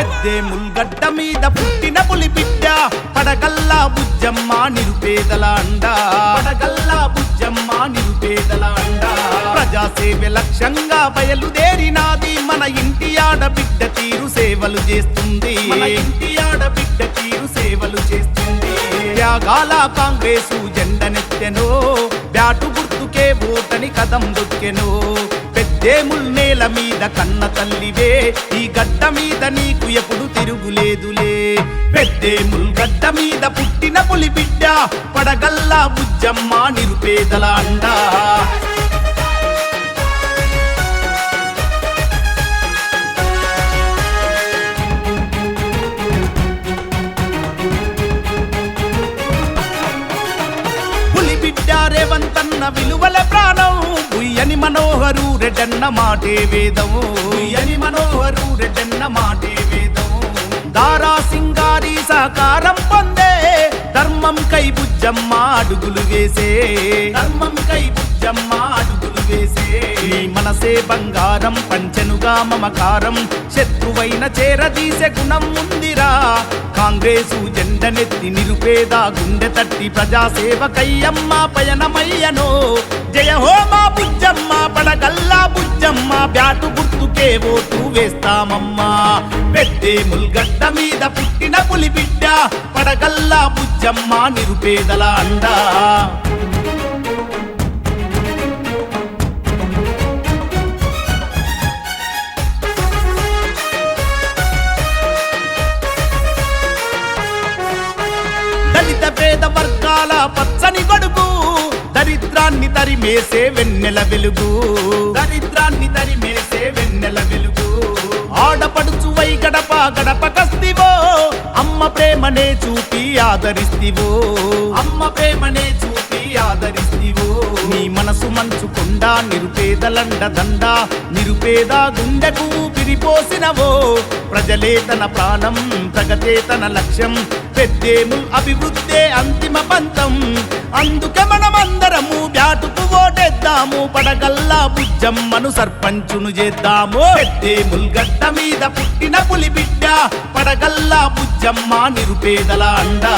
ముల్గడ్డ మీద పుట్టిన పులి బిడ్డ పడగల్లా బుజ్జమ్మ నిరుపేదల అండ పడగల్లా బుజ్జమ్మ నిరుపేదల అండ ప్రజాసేవ లక్ష్యంగా బయలుదేరినాది మన ఇంటి ఆడబిడ్డ తీరు సేవలు చేస్తుంది. ఇంటి ఆడబిడ్డ తీరు సేవలు చేస్తుంది. త్యాగాల కాంగ్రెసు జెండనెత్తెనో బ్యాటు గుర్తుకే ఓటని కదం దొక్కెనో. పెద్దేముల్ నేల మీద కన్న తల్లివే ఈ గడ్డ మీద నీకు ఎప్పుడు తిరుగులేదులే. పెద్దేముల్ గడ్డ మీద పుట్టిన పులి బిడ్డ పడగల్లా బుజ్జమ్మ నిరుపేదల అండా పులి బిడ్డ రేవంతన్న విలువల ప్రాణం మనోహరు రెడ్డన్న మాటే వేదము. బుయ్యని మనోహరు రెడ్డన్న మాటే వేదము. దారా సింగారి సహకారం పొందే ధర్మం కై బుజ్జమ్మ అడుగులు వేసే. ధర్మం కై బుజ్జమ్మ అడుగులు వేసే. మనసే బంగారం పంచెనుగా మమకారం. శత్రువైన చేరదీసే గుణం ఉందిరా. కాంగ్రెసు జెండనెత్తి నిరుపేద గుండె తట్టి ప్రజాసేవకయ్యమ్మ పయనమయ్యనో. జయ హో బ్యాటు గుర్తుకే ఓటు వేస్తామమ్మా. పెద్దే ముల్గడ్డ మీద పుట్టిన పులి బిడ్డ పడగల్లా బుజ్జమ్మ నిరుపేదల అండా. దళిత పేద వర్గాల పత్ర దరిద్రాన్ని తరిమేసే వెన్నెల వెలుగు. దరిద్రాన్ని తరిమేసే వెన్నెల వెలుగు. ఆడపడుచువై గడప గడప కస్తివో. అమ్మ ప్రేమనే చూపి ఆదరిస్తివో. అమ్మ ప్రేమనే చూపి ఆదరిస్తివో. నీ మనసు మంచుకుండా నిరుపేదలండ దండ నిరుపేద గుండెకు పిరిపోసినవో ప్రజలే తన ప్రాణం ప్రగతే తన లక్ష్యం పెద్దేము అభివృద్ధే అంతిమ పంతం పడగల్లా బుజ్జమ్మను సర్పంచును చేద్దాము. పెద్దేముల్ ముల్గడ్డ మీద పుట్టిన పులి బిడ్డ పడగల్లా బుజ్జమ్మ నిరుపేదల అండా.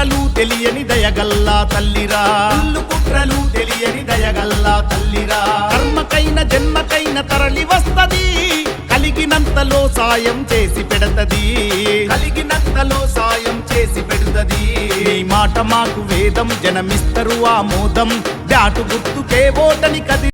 కుట్రలు తెలియని దయగల్లా తల్లిరా. ఇల్లు కుట్రలు తెలియని దయగల్లా తల్లిరా. కర్మకైన జన్మకైన తరలి వస్తది. కలిగినంతలో సాయం చేసి పెడతది. కలిగినంతలో సాయం చేసి పెడుతది. ఈ మాట మాకు వేదం జనమిస్తరు ఆమోదం. బ్యాటు గుర్తుకే ఓటని కది